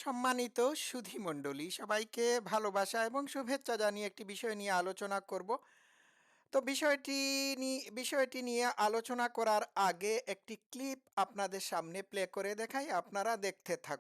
সম্মানিত সুধি মণ্ডলী, সবাইকে ভালোবাসা এবং শুভেচ্ছা জানিয়ে একটি বিষয় নিয়ে আলোচনা করব। তো বিষয়টি বিষয়টি নিয়ে আলোচনা করার আগে একটি ক্লিপ আপনাদের সামনে প্লে করে দেখাই, আপনারা দেখতে থাকুন।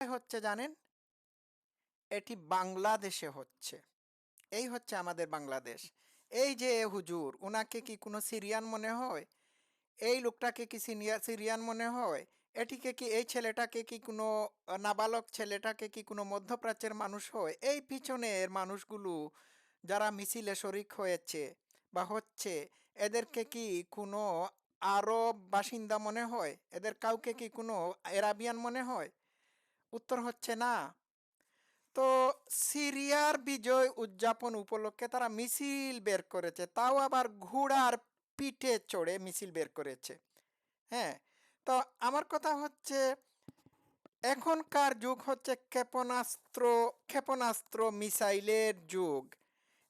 হচ্ছে জানেন? এটি বাংলাদেশে হচ্ছে। এই হচ্ছে আমাদের বাংলাদেশ। এই যে হুজুর, উনাকে কি কোনো সিরিয়ান মনে হয়? এই লোকটাকে কি সিনিয়র সিরিয়ান মনে হয়? এটিকে কি, এই ছেলেটাকে কি কোনো নাবালক ছেলেটাকে কি কোনো মধ্যপ্রাচ্যের মানুষ হয়? এই পিছনের মানুষগুলো যারা মিছিলে শরিক হয়েছে বা হচ্ছে, এদেরকে কি কোনো আরব বাসিন্দা মনে হয়? এদের কাউকে কি কোনো এরাবিয়ান মনে হয়? উত্তর হচ্ছে না। তো সিরিয়ার বিজয় উদযাপন উপলক্ষে তারা মিছিল বের করেছে। তাও আবার ঘোড়ার পিঠে চড়ে মিছিল বের করেছে। হ্যাঁ তো আমার কথা হচ্ছে এখনকার যুগ হচ্ছে ক্ষেপণাস্ত্র ক্ষেপণাস্ত্র মিসাইলের যুগ।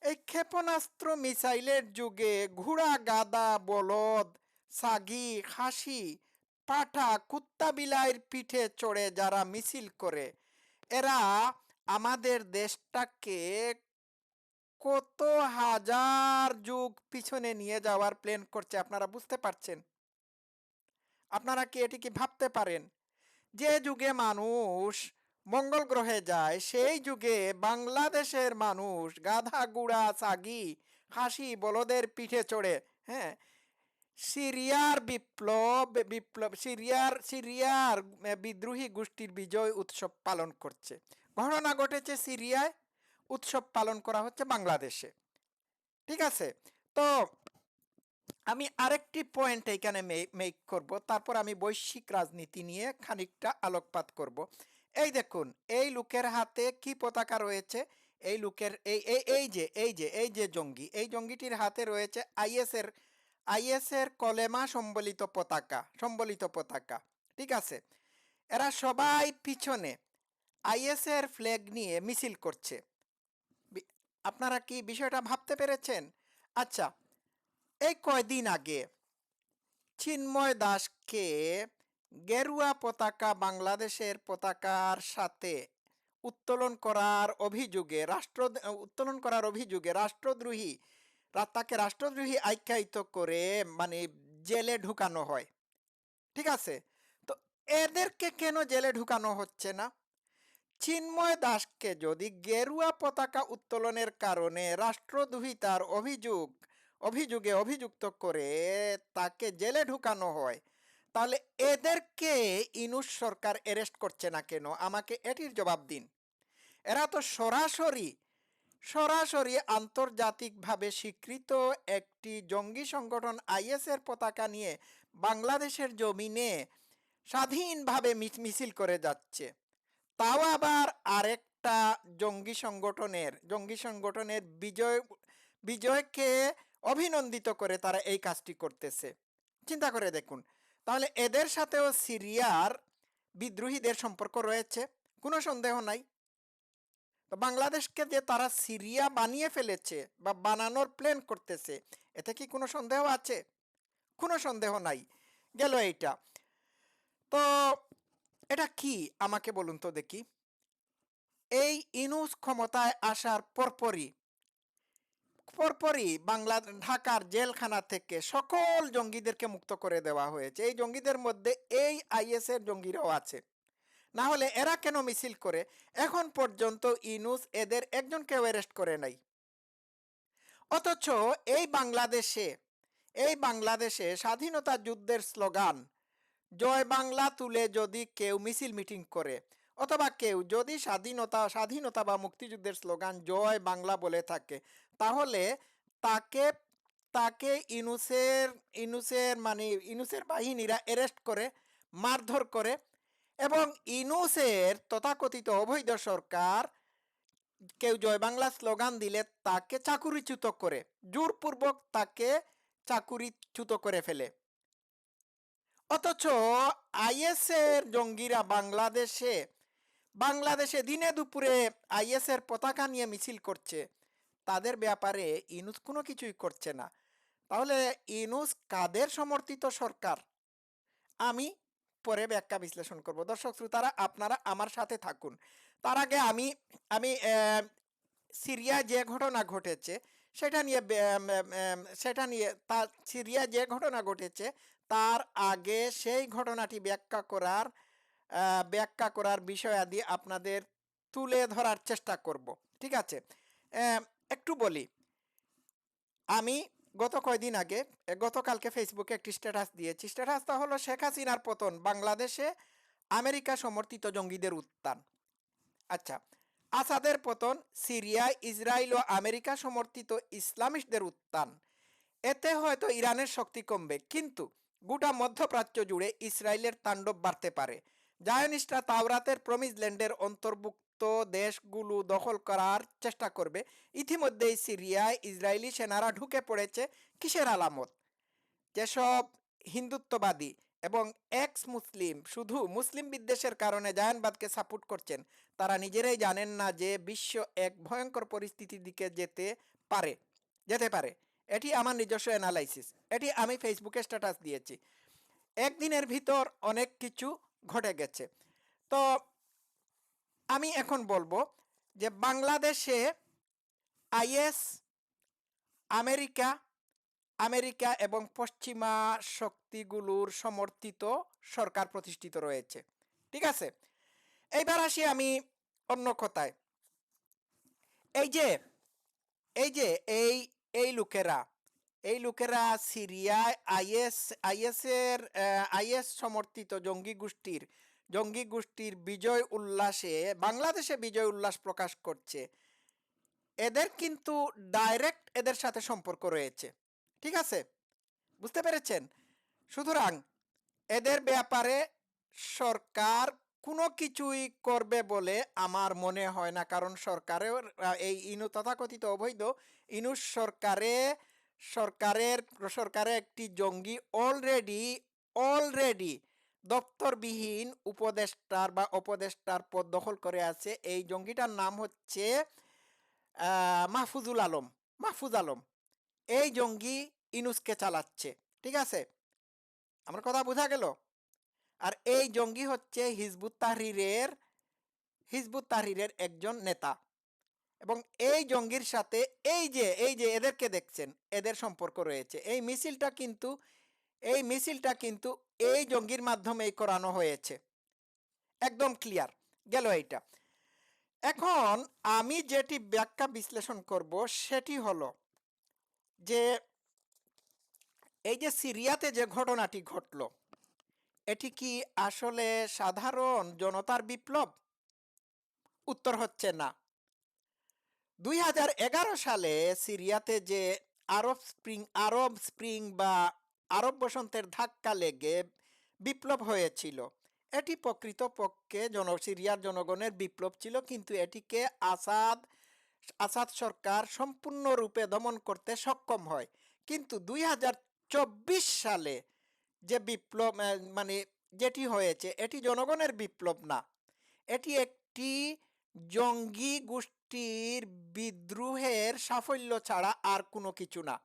এই ক্ষেপণাস্ত্র মিসাইলের যুগে ঘোড়া, গাদা, বলদ, সাগি, খাসি পাঠা কুত্তা বিলাইয়ের পিঠে চড়ে যারা মিছিল করে, এরা আমাদের দেশটাকে কত হাজার যুগ পিছনে নিয়ে যাওয়ার প্ল্যান করছে, আপনারা বুঝতে পারছেন? আপনারা কি এটি কি ভাবতে পারেন? যে যুগে মানুষ মঙ্গল গ্রহে যায়, সেই যুগে বাংলাদেশের মানুষ গাধা, গুড়া, সাগি, হাসি, বলদের পিঠে চড়ে হ্যাঁ? সিরিয়ার বিপ্লব বিপ্লব সিরিয়ার সিরিয়ার বিদ্রোহী গোষ্ঠীর বিজয় উৎসব পালন করছে। ঘটনা ঘটেছে সিরিয়ায়। উৎসব পালন করা হচ্ছে বাংলাদেশে। ঠিক আছে? তো আমি আরেকটি পয়েন্ট এখানে মেক করব। তারপর আমি বৈশ্বিক রাজনীতি নিয়ে খানিকটা আলোকপাত করব। এই দেখুন, এই লোকের হাতে কি পতাকা রয়েছে? এই লোকের, এই এই যে এই যে এই যে জঙ্গি, এই জঙ্গিটির হাতে রয়েছে আইএস এর আইএস এর কলেমা সম্বলিত পতাকা সম্বলিত পতাকা, ঠিক আছে? এরা সবাই পিছনে আইএস এর ফ্ল্যাগ নিয়ে মিছিল করছে। আপনারা কি বিষয়টা ভাবতে পেরেছেন? আচ্ছা এই কয়দিন আগে চিন্ময় দাসকে গেরুয়া পতাকা বাংলাদেশের পতাকার সাথে উত্তোলন করার অভিযোগে রাষ্ট্র উত্তোলন করার অভিযোগে রাষ্ট্রদ্রোহী তাকে রাষ্ট্রদ্রোহী আখ্যায়িত করে মানে জেলে ঢুকানো হয়। ঠিক আছে? তো এদেরকে কেন জেলে ঢুকানো হচ্ছে না? চিন্ময় দাসকে যদি গেরুয়া পতাকা উত্তোলনের কারণে রাষ্ট্রদ্রোহিতার অভিযোগ, অভিযোগে অভিযুক্ত করে তাকে জেলে ঢুকানো হয়, তাহলে এদেরকে ইনুস সরকার অ্যারেস্ট করছে না কেন? আমাকে এটির জবাব দিন। এরা তো সরাসরি সরাসরি আন্তর্জাতিকভাবে স্বীকৃত একটি জঙ্গি সংগঠন আইএসের পতাকা নিয়ে বাংলাদেশের জমিনে স্বাধীনভাবে মিছিল করে যাচ্ছে। তাও আবার আরেকটা জঙ্গি সংগঠনের জঙ্গি সংগঠনের বিজয়, বিজয়কে অভিনন্দিত করে তারা এই কাজটি করতেছে। চিন্তা করে দেখুন, তাহলে এদের সাথেও সিরিয়ার বিদ্রোহীদের সম্পর্ক রয়েছে? কোনো সন্দেহ নাই? তো বাংলাদেশকে যে তারা সিরিয়া বানিয়ে ফেলেছে বা বানানোর প্ল্যান করতেছে, এতে কি কোনো সন্দেহ আছে? কোনো সন্দেহ নাই। গেল এইটা। তো এটা কি? আমাকে বলুন তো দেখি। এই ইনুস ক্ষমতায় আসার পরপরই পরপরই বাংলা, ঢাকার জেলখানা থেকে সকল জঙ্গিদেরকে মুক্ত করে দেওয়া হয়েছে। এই জঙ্গিদের মধ্যে এই আইএস এর জঙ্গিরাও আছে। না হলে এরা কেন মিছিল করে? এখন পর্যন্ত ইনুস এদের একজনকেও অ্যারেস্ট করে নাই। অথচ এই বাংলাদেশে এই বাংলাদেশে স্বাধীনতা যুদ্ধের স্লোগান, জয় বাংলা তুলে যদি কেউ মিছিল মিটিং করে অথবা কেউ যদি স্বাধীনতা স্বাধীনতা বা মুক্তিযুদ্ধের স্লোগান জয় বাংলা বলে থাকে, তাহলে তাকে তাকে ইনুসের ইনুসের মানে ইনুসের বাহিনীরা অ্যারেস্ট করে, মারধর করে এবং ইনুসের তথাকথিত অবৈধ সরকার, কেউ জয় বাংলা স্লোগান দিলে তাকে চাকুরিচ্যুত করে, জোরপূর্বক তাকে চাকুরিচ্যুত করে ফেলে। অথচ আইএস এর জঙ্গিরা বাংলাদেশে বাংলাদেশে দিনে দুপুরে আইএস এর পতাকা নিয়ে মিছিল করছে। তাদের ব্যাপারে ইনুস কোনো কিছুই করছে না। তাহলে ইনুস কাদের সমর্থিত সরকার? আমি পরে ব্যাখ্যা বিশ্লেষণ করব। দর্শক শ্রোতারা, আপনারা আমার সাথে থাকুন। তার আগে আমি আমি সিরিয়া যে ঘটনা ঘটেছে, সেটা নিয়ে সেটা নিয়ে তার সিরিয়া যে ঘটনা ঘটেছে, তার আগে সেই ঘটনাটি ব্যাখ্যা করার ব্যাখ্যা করার বিষয়াদি আপনাদের তুলে ধরার চেষ্টা করব। ঠিক আছে? একটু বলি। আমি গত কয়দিন আগে গতকালকে ফেসবুকে একটি স্ট্যাটাস দিয়েছি। স্ট্যাটাসটা হলো শেখ হাসিনার পতন, বাংলাদেশে আমেরিকা সমর্থিত জঙ্গিদের উত্থান। আচ্ছা আসাদের পতন সিরিয়ায় ইসরায়েল ও আমেরিকা সমর্থিত ইসলামিস্টদের উত্থান। এতে হয়তো ইরানের শক্তি কমবে, কিন্তু গোটা মধ্যপ্রাচ্য জুড়ে ইসরায়েলের তাণ্ডব বাড়তে পারে। জায়নিস্টরা তাওরাতের প্রমিজ ল্যান্ডের অন্তর্ভুক্ত দেশগুলো দখল করার চেষ্টা করবে। ইতিমধ্যেই সিরিয়ায় ইসরায়েলি সেনারা ঢুকে পড়েছে কিসের আলামত? যেসব হিন্দুত্ববাদী এবং এক্স মুসলিম শুধু মুসলিম বিদ্বেষের কারণে জায়ানবাদকে সাপোর্ট করছেন, তারা নিজেরাই জানেন না যে বিশ্ব এক ভয়ঙ্কর পরিস্থিতির দিকে যেতে পারে যেতে পারে। এটি আমার নিজস্ব অ্যানালাইসিস। এটি আমি ফেসবুকে স্ট্যাটাস দিয়েছি। একদিনের ভিতর অনেক কিছু ঘটে গেছে। তো আমি এখন বলব যে বাংলাদেশে আইএস, আমেরিকা আমেরিকা এবং পশ্চিমা শক্তিগুলোর সমর্থিত সরকার প্রতিষ্ঠিত রয়েছে। ঠিক আছে? এইবার আসি আমি অন্য কথায়। এই যে এই যে, এই এই লোকেরা এই লোকেরা সিরিয়ায়, আইএস আইএস এর আইএস সমর্থিত জঙ্গি গোষ্ঠীর জঙ্গি গোষ্ঠীর বিজয় উল্লাসে, বাংলাদেশে বিজয় উল্লাস প্রকাশ করছে। এদের কিন্তু ডাইরেক্ট এদের সাথে সম্পর্ক রয়েছে। ঠিক আছে? বুঝতে পেরেছেন? সুতরাং এদের ব্যাপারে সরকার কোনো কিছুই করবে বলে আমার মনে হয় না। কারণ সরকারের এই ইনু তথাকথিত অবৈধ ইনুস সরকারে সরকারের সরকারে একটি জঙ্গি অলরেডি অলরেডি দপ্তরবিহীন উপদেষ্টার বা উপদেষ্টার পদ দখল করে আছে। এই জঙ্গিটার নাম হচ্ছে মাহফুজুল আলম, মাহফুজ আলম। এই জঙ্গি ইনুসকে চালাচ্ছে, ঠিক আছে? আমার কথা বোঝা গেল? আর এই জঙ্গি হচ্ছে হিজবুত তাহরিরের হিজবুত তাহরিরের একজন নেতা। এবং এই জঙ্গির সাথে এই যে এই যে এদেরকে দেখছেন, এদের সম্পর্ক রয়েছে। এই মিছিলটা কিন্তু, এই মিছিলটা কিন্তু এই জঙ্গির মাধ্যমেই করানো হয়েছে। একদম ক্লিয়ার, গেল এইটা। এখন আমি যেটি ব্যাখ্যা বিশ্লেষণ করব সেটি হলো যে, এই যে সিরিয়াতে যে ঘটনাটি ঘটলো, এটি কি আসলে সাধারণ জনতার বিপ্লব? উত্তর হচ্ছে না। দুই হাজার এগারো সালে সিরিয়াতে যে আরব স্প্রিং আরব স্প্রিং বা আরব বসন্তের ধাক্কা লেগে বিপ্লব হয়েছিল। এটি প্রকৃতপক্ষে জন, সিরিয়ার জনগণের বিপ্লব ছিল, কিন্তু এটিকে আসাদ আসাদ সরকার সম্পূর্ণরূপে দমন করতে সক্ষম হয়। কিন্তু দুই হাজার চব্বিশ সালে যে বিপ্লব মানে যেটি হয়েছে, এটি জনগণের বিপ্লব না। এটি একটি জঙ্গি গোষ্ঠীর বিদ্রোহের সাফল্য ছাড়া আর কোনো কিছু না।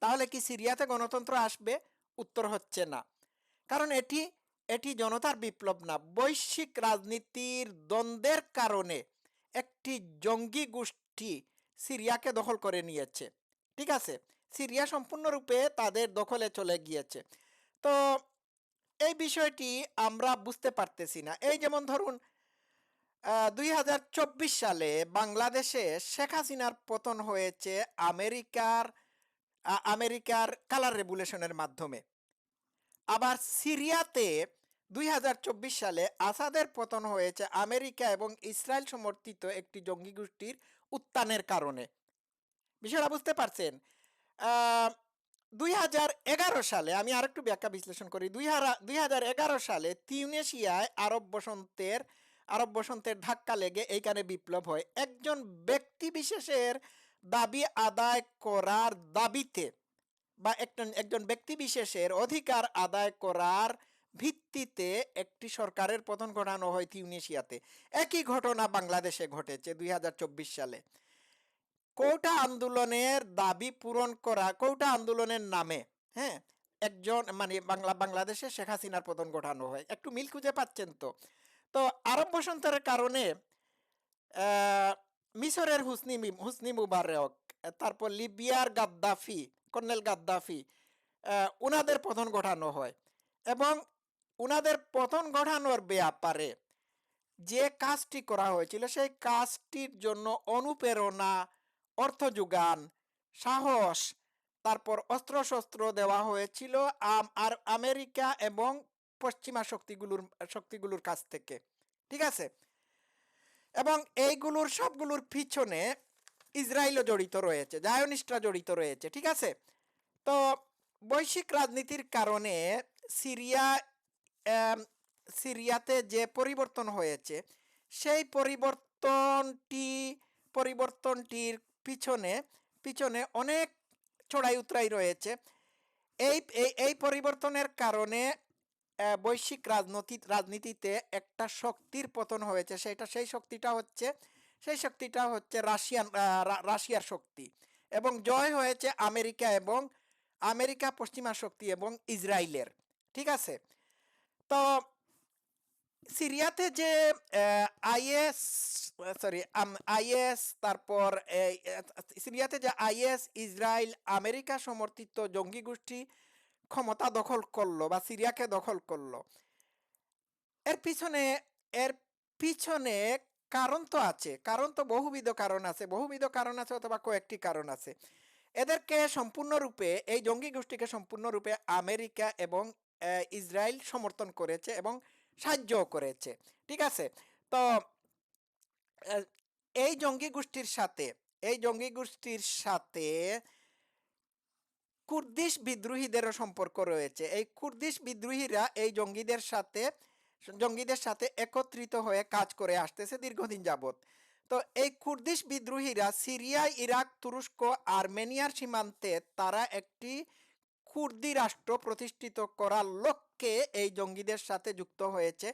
তাহলে কি সিরিয়াতে গণতন্ত্র আসবে? উত্তর হচ্ছে না। কারণ এটি এটি জনতার বিপ্লব না, বৈশ্বিক রাজনীতির দ্বন্দ্বের কারণে একটি জঙ্গি গোষ্ঠী সিরিয়াকে দখল করে নিয়েছে। ঠিক আছে? সিরিয়া সম্পূর্ণরূপে তাদের দখলে চলে গিয়েছে। তো এই বিষয়টি আমরা বুঝতে পারতেছি না। এই যেমন ধরুন দুই হাজার চব্বিশ সালে বাংলাদেশে শেখ হাসিনার পতন হয়েছে আমেরিকার আমেরিকার কালার রেগুলেশনের মাধ্যমে। আবার সিরিয়াতে দুই হাজার চব্বিশ সালে আসাদের পতন হয়েছে আমেরিকা এবং ইসরায়েল সমর্থিত একটি জঙ্গি গোষ্ঠীর উত্থানের কারণে। বিষয়টা বুঝতে পারছেন? দুই হাজার এগারো সালে, আমি আরেকটু ব্যাখ্যা বিশ্লেষণ করি, দুই সালে তিউনেশিয়ায় আরব বসন্তের আরব বসন্তের ধাক্কা লেগে এইখানে বিপ্লব হয়। একজন ব্যক্তি বিশেষের দাবি আদায় করার দাবিতে বা একজন একজন ব্যক্তি বিশেষের অধিকার আদায় করার ভিত্তিতে একটি সরকারের পতন ঘটানো হয় তিউনেশিয়াতে। একই ঘটনা বাংলাদেশে ঘটেছে দুই হাজার চব্বিশ সালে। কৌটা আন্দোলনের দাবি পূরণ করা, কৌটা আন্দোলনের নামে হ্যাঁ একজন মানে বাংলা, বাংলাদেশে শেখ হাসিনার পতন ঘটানো হয়। একটু মিল খুঁজে পাচ্ছেন তো? তো আরব বসন্তের কারণে মিশরের হুসনি হুসনি মুবারক, তারপর লিবিয়ার গাদ্দাফি, কর্নেল গাদ্দাফি উনাদের পতন ঘটানো হয় এবং উনাদের পতন ঘটানোর ব্যাপারে যে কাজটি করা হয়েছিল, সেই কাজটির জন্য অনুপ্রেরণা, অর্থ যোগান, সাহস, তারপর অস্ত্রশস্ত্র দেওয়া হয়েছিল আর আমেরিকা এবং পশ্চিমা শক্তিগুলোর শক্তিগুলোর কাছ থেকে, ঠিক আছে? এবং এইগুলোর সবগুলোর পিছনে ইসরায়েলও জড়িত রয়েছে, জায়নিস্টরা জড়িত রয়েছে, ঠিক আছে? তো বৈশ্বিক রাজনীতির কারণে সিরিয়া সিরিয়াতে যে পরিবর্তন হয়েছে, সেই পরিবর্তনটি, পরিবর্তনটির পিছনে পিছনে অনেক চড়াই উতরাই রয়েছে এই এই পরিবর্তনের কারণে বৈশ্বিক রাজনীতি, রাজনীতিতে একটা শক্তির পতন হয়েছে। সেটা, সেই শক্তিটা হচ্ছে, সেই শক্তিটা হচ্ছে রাশিয়ান রাশিয়ার শক্তি এবং জয় হয়েছে আমেরিকা এবং আমেরিকা পশ্চিমা শক্তি এবং ইসরায়েলের ঠিক আছে? তো সিরিয়াতে যে আইএস, সরি আইএস, তারপর সিরিয়াতে যে আইএস ইসরায়েল আমেরিকা সমর্থিত জঙ্গি গোষ্ঠী ক্ষমতা দখল করল বা সিরিয়াকে দখল করল। এর পিছনে এর পিছনে কারণ তো আছে। কারণ তো বহুবিধ কারণ আছে। বহুবিধ কারণ আছে অথবা কয়েকটি কারণ আছে। এদেরকে সম্পূর্ণরূপে, এই জঙ্গি গোষ্ঠীকে সম্পূর্ণরূপে আমেরিকা এবং ইসরায়েল সমর্থন করেছে এবং সাহায্যও করেছে। ঠিক আছে? তো এই জঙ্গি গোষ্ঠীর সাথে, এই জঙ্গি গোষ্ঠীর সাথে কুর্দিশ বিদ্রোহীদেরও সম্পর্ক রয়েছে। এই কুর্দিশ বিদ্রোহীরা এই জঙ্গিদের সাথে জঙ্গিদের সাথে একত্রিত হয়ে কাজ করে আসতেছে দীর্ঘদিন যাবৎ। তো এই কুর্দিশ বিদ্রোহীরা সিরিয়া ইরাক, তুরস্ক, আর্মেনিয়ার সীমান্তে তারা একটি কুর্দি রাষ্ট্র প্রতিষ্ঠিত করার লক্ষ্যে এই জঙ্গিদের সাথে যুক্ত হয়েছে।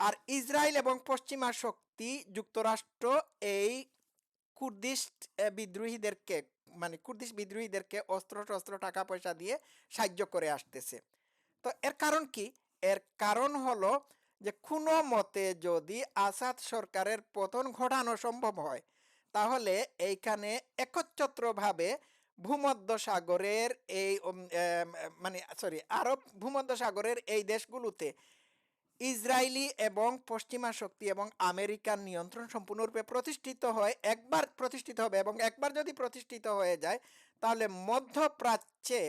আর ইসরায়েল এবং পশ্চিমা শক্তি যুক্তরাষ্ট্র এই কুর্দিশ বিদ্রোহীদেরকে মানে কুর্দিশ বিদ্রোহীদেরকে অস্ত্র টস্ত্র টাকা পয়সা দিয়ে সাহায্য করে আসতেছে। তো এর কারণ কি? এর কারণ হলো যে কোনো মতে যদি আসাদ সরকারের পতন ঘটানো সম্ভব হয়, তাহলে এইখানে একচ্ছত্রভাবে ভূমধ্য সাগরের এই মানে সরি আরব ভূমধ্য সাগরের এই দেশগুলোতে ইসরায়েলি এবং পশ্চিমা শক্তি এবং আমেরিকার নিয়ন্ত্রণ সম্পূর্ণরূপে প্রতিষ্ঠিত হয়, একবার প্রতিষ্ঠিত হবে এবং একবার যদি প্রতিষ্ঠিত হয়ে যায়, তাহলে মধ্যপ্রাচ্যে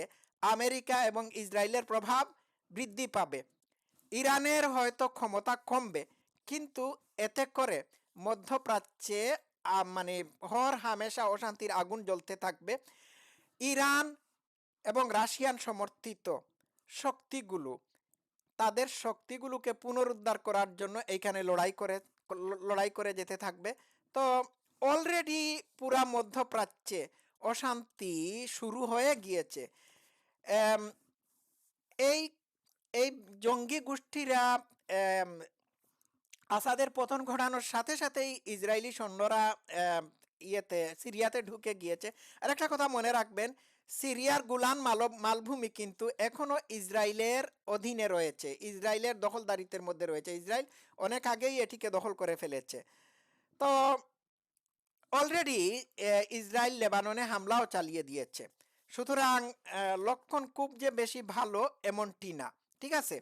আমেরিকা এবং ইসরায়েলের প্রভাব বৃদ্ধি পাবে। ইরানের হয়তো ক্ষমতা কমবে, কিন্তু এতে করে মধ্যপ্রাচ্যে মানে হর হামেশা অশান্তির আগুন জ্বলতে থাকবে। ইরান এবং রাশিয়ান সমর্থিত শক্তিগুলো তাদের শক্তিগুলোকে পুনরুদ্ধার করার জন্য এইখানে লড়াই করে লড়াই করে যেতে থাকবে। তো অলরেডি পুরা মধ্যপ্রাচ্যে অশান্তি শুরু হয়ে গিয়েছে। এই এই জঙ্গি গোষ্ঠীরা আসাদের পতন ঘটানোর সাথে সাথেই ইসরায়েলি সৈন্যরা ইয়েতে, সিরিয়াতে ঢুকে গিয়েছে। আর একটা কথা মনে রাখবেন সিরিয়ার গুলান মালব মালভূমি কিন্তু এখনও ইসরায়েলের অধীনে রয়েছে। ইসরায়েলের দখলদারিত্বের মধ্যে রয়েছে। ইসরায়েল অনেক আগেই এটিকে দখল করে ফেলেছে। তো অলরেডি ইসরায়েল লেবাননে হামলাও চালিয়ে দিয়েছে। সুতরাং লক্ষণ খুব যে বেশি ভালো এমনটি না। ঠিক আছে?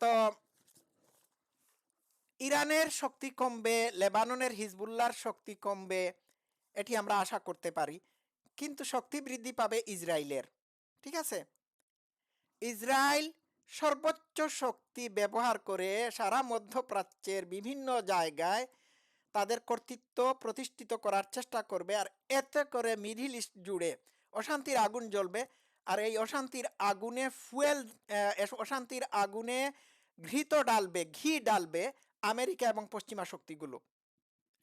তো ইরানের শক্তি কমবে, লেবাননের হিজবুল্লার শক্তি কমবে, এটি আমরা আশা করতে পারি। কিন্তু শক্তি বৃদ্ধি পাবে ইসরায়েলের ঠিক আছে? ইসরায়েল সর্বোচ্চ শক্তি ব্যবহার করে সারা মধ্যপ্রাচ্যের বিভিন্ন জায়গায় তাদের কর্তৃত্ব প্রতিষ্ঠিত করার চেষ্টা করবে আর এতে করে মিডিল ইস্ট জুড়ে অশান্তির আগুন জ্বলবে। আর এই অশান্তির আগুনে ফুয়েল অশান্তির আগুনে ঘৃত ডালবে ঘি ডালবে আমেরিকা এবং পশ্চিমা শক্তিগুলো।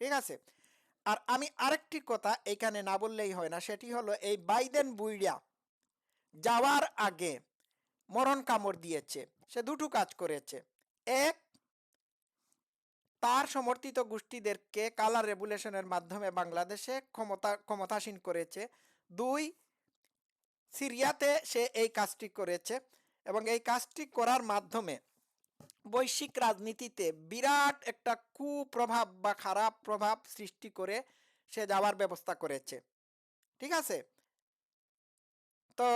ঠিক আছে? আর আমি আরেকটি কথা এখানে না বললেই হয় না, সেটি হলো এই বাইডেন বুইড়া যাওয়ার আগে মরণ কামড় দিয়েছে। সে দুটো কাজ করেছে। এক, তার সমর্থিত গোষ্ঠীদেরকে কালার রেগুলেশনের মাধ্যমে বাংলাদেশে ক্ষমতা, ক্ষমতাসীন করেছে। দুই, সিরিয়াতে সে এই কাজটি করেছে এবং এই কাজটি করার মাধ্যমে বৈশ্বিক রাজনীতিতে বিরাট একটা কুপ্রভাব বা খারাপ প্রভাব সৃষ্টি করে সে যাওয়ার ব্যবস্থা করেছে। ঠিক আছে? তো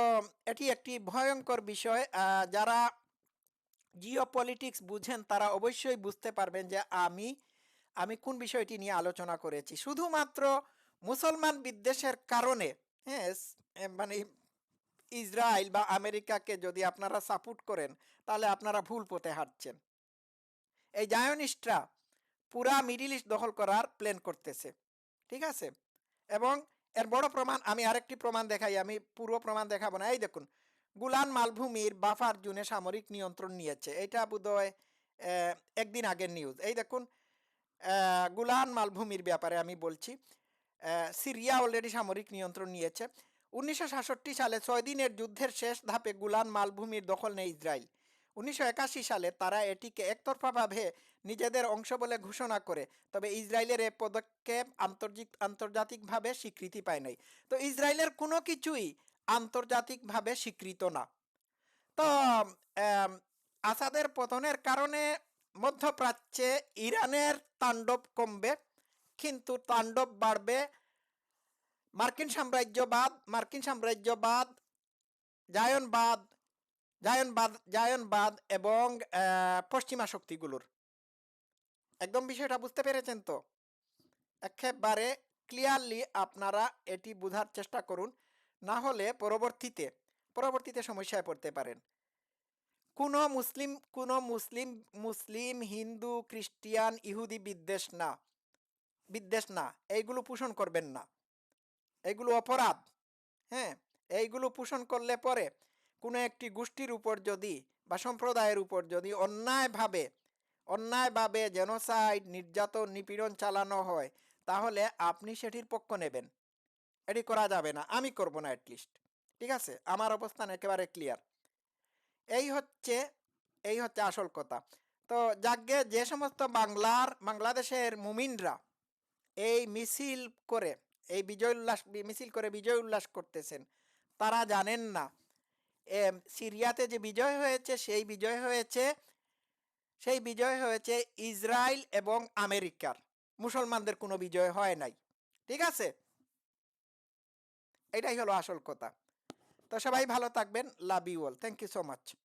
এটি একটি ভয়ঙ্কর বিষয়। যারা জিও পলিটিক্স বুঝেন তারা অবশ্যই বুঝতে পারবেন যে আমি আমি কোন বিষয়টি নিয়ে আলোচনা করেছি। শুধুমাত্র মুসলমান বিদ্বেষের কারণে হ্যাঁ মানে ইসরায়েল বা আমেরিকাকে যদি আপনারা সাপোর্ট করেন, তাহলে আপনারা ভুল পথে হাঁটছেন। এই জায়নিস্টরা পুরা মিডিল ইস্ট দখল করার প্ল্যান করতেছে, ঠিক আছে? এবং এর বড় প্রমাণ, আমি আরেকটি প্রমাণ দেখাই, আমি পুরো প্রমাণ দেখাবো না। এই দেখুন, গুলান মালভূমির বাফার জুনে সামরিক নিয়ন্ত্রণ নিয়েছে। এটা বোধহয় একদিন আগের নিউজ। এই দেখুন গুলান মালভূমির ব্যাপারে আমি বলছি সিরিয়া অলরেডি সামরিক নিয়ন্ত্রণ নিয়েছে। উনিশশো সাতষট্টি সালে ছয় দিনের যুদ্ধের শেষ ধাপে গুলান মালভূমির দখল নেয় ইসরায়েল। উনিশশো একাশি সালে তারা এটিকে একতরফাভাবে নিজেদের অংশ বলে ঘোষণা করে, তবে ইসরায়েলের এ পদক্ষেপ আন্তর্জাতিক আন্তর্জাতিকভাবে স্বীকৃতি পায় নাই। তো ইসরায়েলের কোনো কিছুই আন্তর্জাতিকভাবে স্বীকৃত না। তো আসাদের পতনের কারণে মধ্যপ্রাচ্যে ইরানের তাণ্ডব কমবে, কিন্তু তাণ্ডব বাড়বে মার্কিন সাম্রাজ্যবাদ মার্কিন সাম্রাজ্যবাদ, জায়নবাদ জায়নবাদ জায়নবাদ এবং পশ্চিমা শক্তিগুলোর। একদম বিষয়টা বুঝতে পেরেছেন তো? একেবারে ক্লিয়ারলি আপনারা এটি বোঝার চেষ্টা করুন, না হলে পরবর্তীতে পরবর্তীতে সমস্যায় পড়তে পারেন। কোনো মুসলিম কোনো মুসলিম মুসলিম, হিন্দু, খ্রিস্টিয়ান, ইহুদি বিদ্বেষ না বিদ্বেষ না, এইগুলো পোষণ করবেন না। এগুলো অপরাধ। হ্যাঁ এইগুলো পোষণ করলে পরে কোনো একটি গোষ্ঠীর উপর যদি বা সম্প্রদায়ের উপর যদি অন্যায়ভাবে অন্যায়ভাবে জেনোসাইড নির্যাতন, নিপীড়ন চালানো হয়, তাহলে আপনি সেটির পক্ষ নেবেন। এটি করা যাবে না। আমি করব না অ্যাটলিস্ট ঠিক আছে? আমার অবস্থান একেবারে ক্লিয়ার এই হচ্ছে এই হচ্ছে আসল কথা। তো যাকে যে সমস্ত বাংলার, বাংলাদেশের মুমিনরা এই মিছিল করে এই বিজয় উল্লাস মিছিল করে বিজয় উল্লাস করতেছেন। তারা জানেন না। সিরিয়াতে যে বিজয় হয়েছে, সেই বিজয় হয়েছে, সেই বিজয় হয়েছে ইসরায়েল এবং আমেরিকার। মুসলমানদের কোনো বিজয় হয় নাই। ঠিক আছে? এটাই হলো আসল কথা। তো সবাই ভালো থাকবেন। Love you all thank you so much